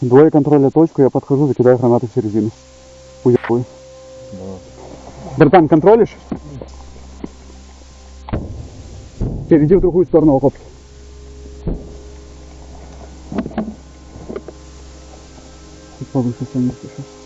Двое контроля точку, я подхожу, закидаю гранаты в середину. Уебую. Братан, контролишь? Перейди в другую сторону окопки. Повыше сами сейчас.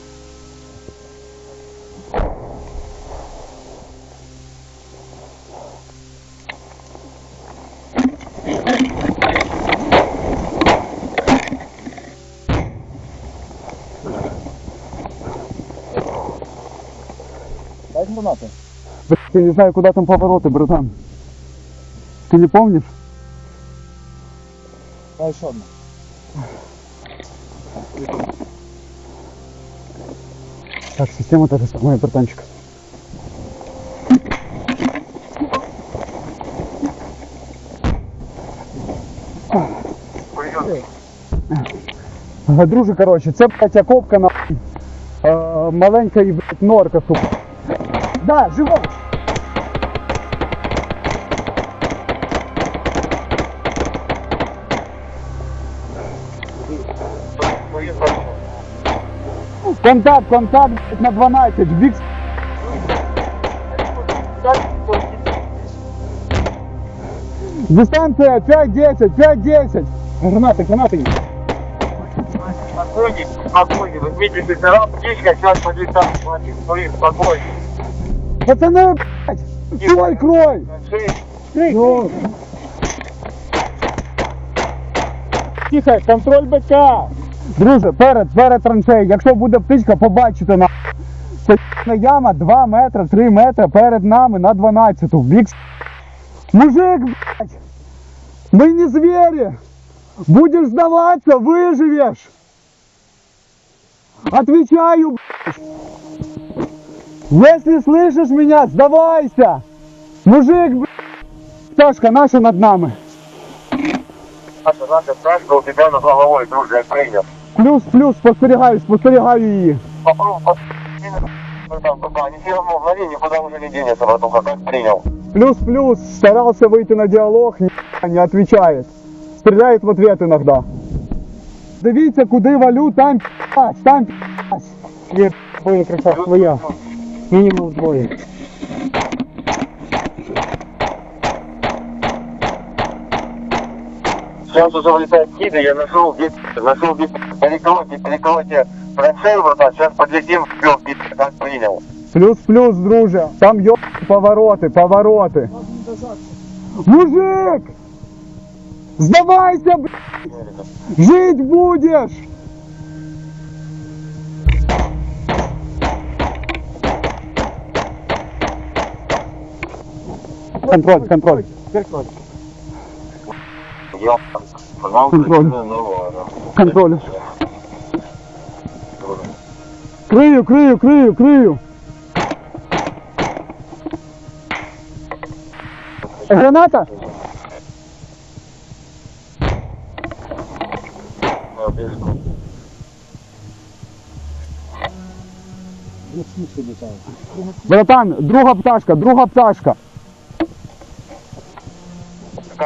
Я не знаю, куда там повороты, братан. Ты не помнишь? Дай ще одну. Так, система та же самая, братанчик. Друже, короче, це, блядь, окопка на е, маленька і, блядь, норка, сука. Да, живо! Контакт, контакт, на 12, бік Дистанция 5-10, 5-10. Гранаты, гранаты. Спокойнее, спокойнее. Вы видите, пидорам, птичка, сейчас по дистанции смотрит. Смотри, спокойнее. Пацаны, блядь, крой, крой. Ну. Тихо, контроль БК. Друже, перед, перед траншеєю, якщо буде птичка, побачите на це ***на яма 2 метри, 3 метри перед нами на 12 в бік. с***. Мужик, блядь, мы не звери. Будешь сдаваться, выживешь. Отвечаю, блядь. Если слышишь меня, сдавайся. Мужик, блядь. Пташка наша над нами. Наша, наша пташка у тебя над головой, друже, я принял. Плюс, плюс, спостерігаю, спостерігаю її. Попробуй, по... Ну, там, пока, не все равно, в никуда уже не денется, братуха, как принял. Плюс, плюс, старался выйти на диалог, ни не отвечает. Стреляет в ответ иногда. Дивіться, куди валю, там п'ять, там п'ять. Є твоя краса, своя. Мінімум двоє. Сейчас уже вылетает киды, я нашел где нашел где перекройте, перекройте траншею, братан, сейчас подлетим, пи***, как принял. Плюс, плюс, друже. Там йо повороти, повороти. Мужик! Сдавайся, блядь! Жить будешь! Контроль, контроль. Я Контроль. Контроль. Крию, крию, крию, крию. Граната? Братан, друга пташка, друга пташка.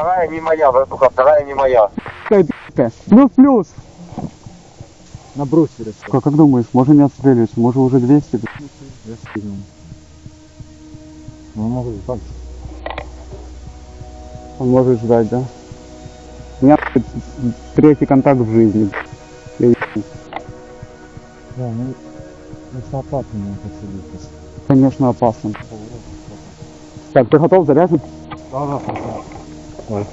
Вторая не моя, братуха, вторая не моя. Плюс-плюс. На брусері. Как, как думаешь, можно не отстреливаться? Может уже 200? Я скинув. Ну, можу так. Он может ждать, да? У меня третий контакт в жизни. Я ебу. Да, ну, це опасно мені посидіти. Конечно, опасно. Так, ты готов? Заряжен? Да, да, Ой.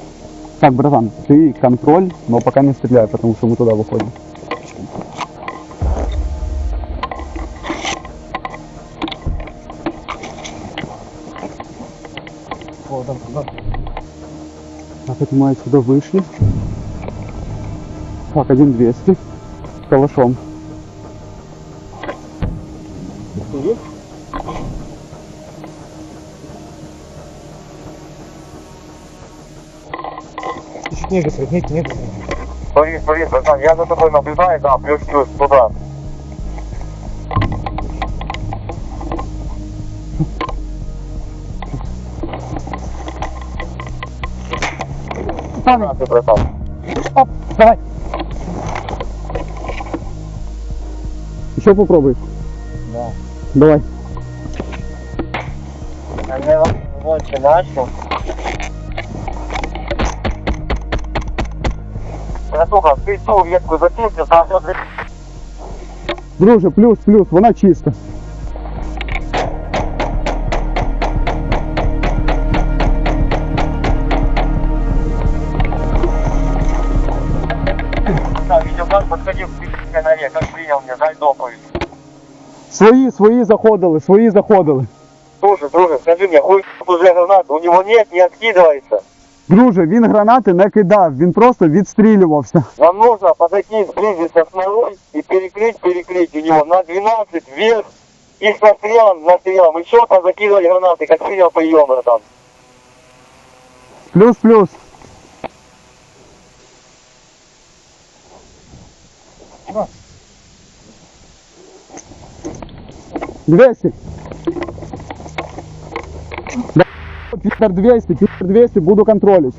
Так, братан, ты контроль, но пока не стреляй, потому что мы туда выходим. О, да, да. Так, это мы отсюда вышли. Так, один 200. С калашом. Чуть не гасить, не, не гасить. Смотри, смотри, братан, я за тобой наблюдаю, да, плюс-плюс, туда. Пане, Ты, братан. оп, давай. Еще попробуй. Да. Давай. А я больше начал. Братуха, ты ту ветку запустил, там все Друже, плюс, плюс, вона чиста. видеокарт подходил к канале, как принял мне, жаль доповедь. Свої, свої заходили, свої заходили. Слушай, друже, скажи мне, хуй уже гранат, у него нет, не откидывается. Друже, він гранати не кидав, він просто відстрілювався. Нам нужно подойти, сблизиться с ноой и перекрыть, перекрыть у него на 12 вверх и с настрелом, настрелом. Еще там закидывали гранаты, как принял прием, братан. Плюс, плюс. Двести. Да, Питер 200, Питер 200, буду контролить.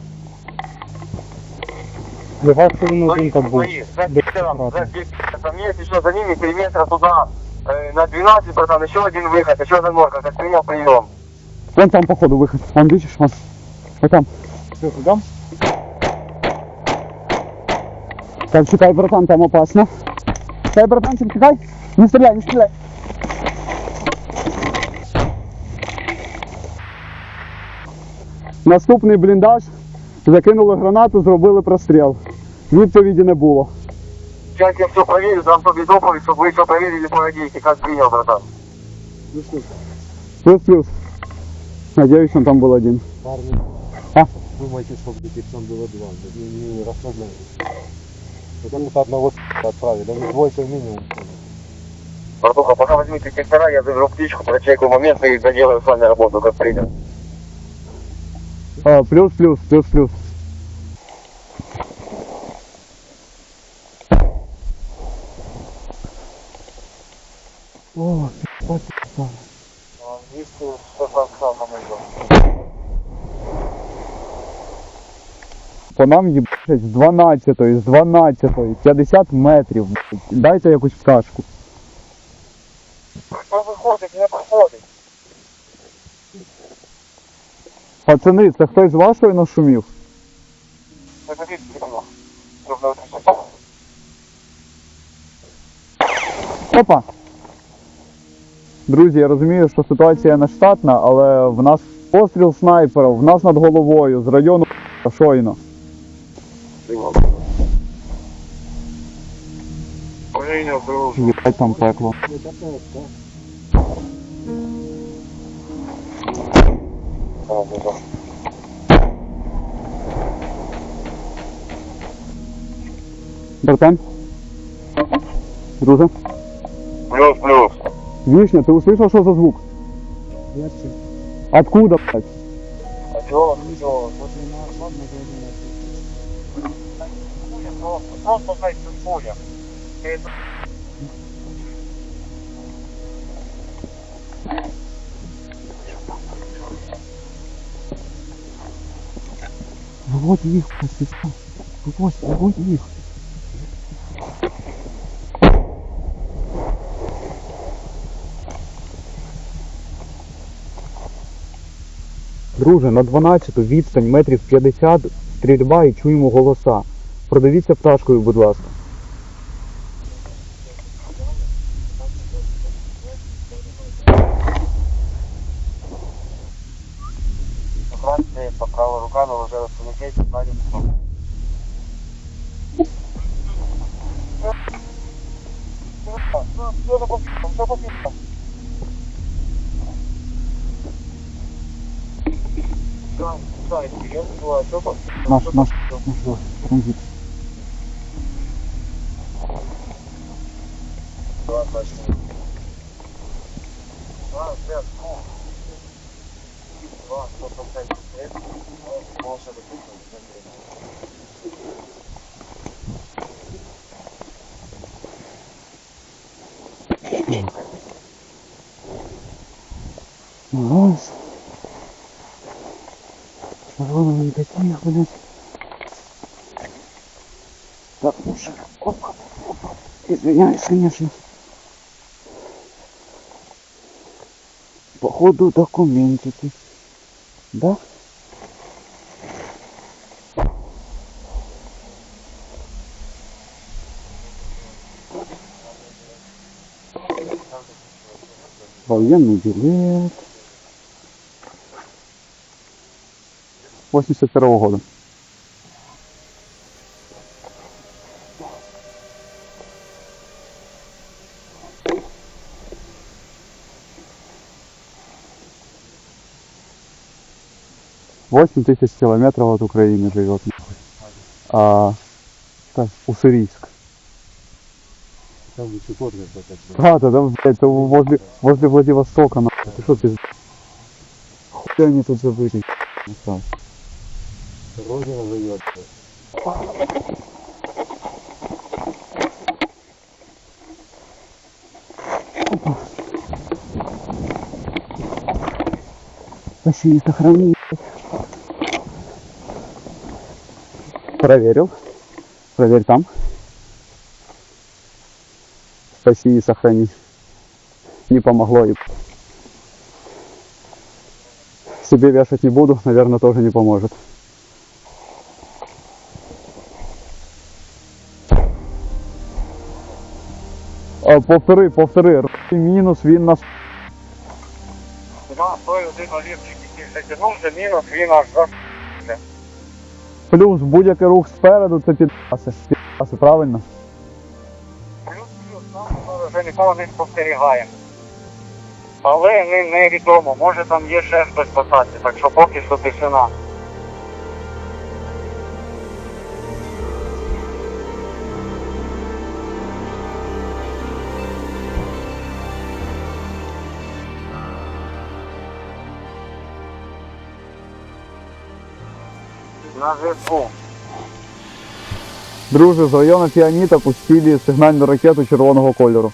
Легаш повинен один там. Свои, за Питером, за Питером. Есть еще за ними периметра туда, э, на 12, братан, еще один выход, еще одна норка, как принял прием. Вон там, походу, выход. Вон, видишь, вон. Вот там. Що, туди? Так, чекай, братан, там опасно. Чекай, братанчик, чекай. Не стреляй, не стреляй. Наступний бліндаж. Закинули гранату, зробили простріл. Відповіді не було. Сейчас я все проверю, дам тебе доповедь, чтобы вы все проверили по радийке, как принял, братан. Ну що, Плюс-плюс. Надеюсь, он там был один. парни, А? думайте, что их там было два, да, не, не расслабляйтесь. Потому что одного с***а отправили, да двойка минимум. Братуха, пока возьмите сектора, я заберу птичку, прочекаю момент и доделаю с вами работу, как принял. А, плюс-плюс, плюс-плюс. О, пи***ц. Английскую, что там сам момент. По нам їбать з 12, з 12, 50 метрів. блядь. Дайте якусь пташку. Кто выходит, не проходит. Пацани, це хтось з вашої нашумів? Опа! Друзі, я розумію, що ситуація не штатна, але в нас постріл снайпера, в нас над головою, з району шойно. Принял, дружу. Там пекло. Братан? Друже? Плюс, плюс. Вишня, ты услышал, что за звук? Откуда, блядь? А? Просто знать цинфония. Выводь их, посвящай. Выводь, выводь их. Друже, на 12 відстань метрів 50 стрільба і чуємо голоса. Продивіться пташкою, будь ласка. Уже распомнить, сзади Наш, наш, наш, наш Нос. Шароны не такие, блядь. Так, ну шар. Опа, опа. Извиняюсь, конечно. Походу документики. Да? Военный билет. 81 года. Восемь тысяч километров от Украины живет. А, так, Уссурийск. Там высокотно как Да, да, да, блядь, это возле, возле Владивостока, нахуй. Ты что, пиздец? Хуй они тут забыли. насрать. Родина живет. Спаси и сохрани. Проверил. Проверь там. Спаси и сохрани. Не помогло и себе вешать не буду, наверное, тоже не поможет. А, повтори, повтори. Мінус він нас Да, той один олівчик, який затягнувся, мінус, він аж за... Плюс будь-який рух спереду це підаси. Підаси, правильно? Вже нікого не спостерігаємо. Але не, невідомо, може там є ще хтось посадці, так що поки що тишина. На зв'язку. Друже, з району Піаніта пустили сигнальну ракету червоного кольору.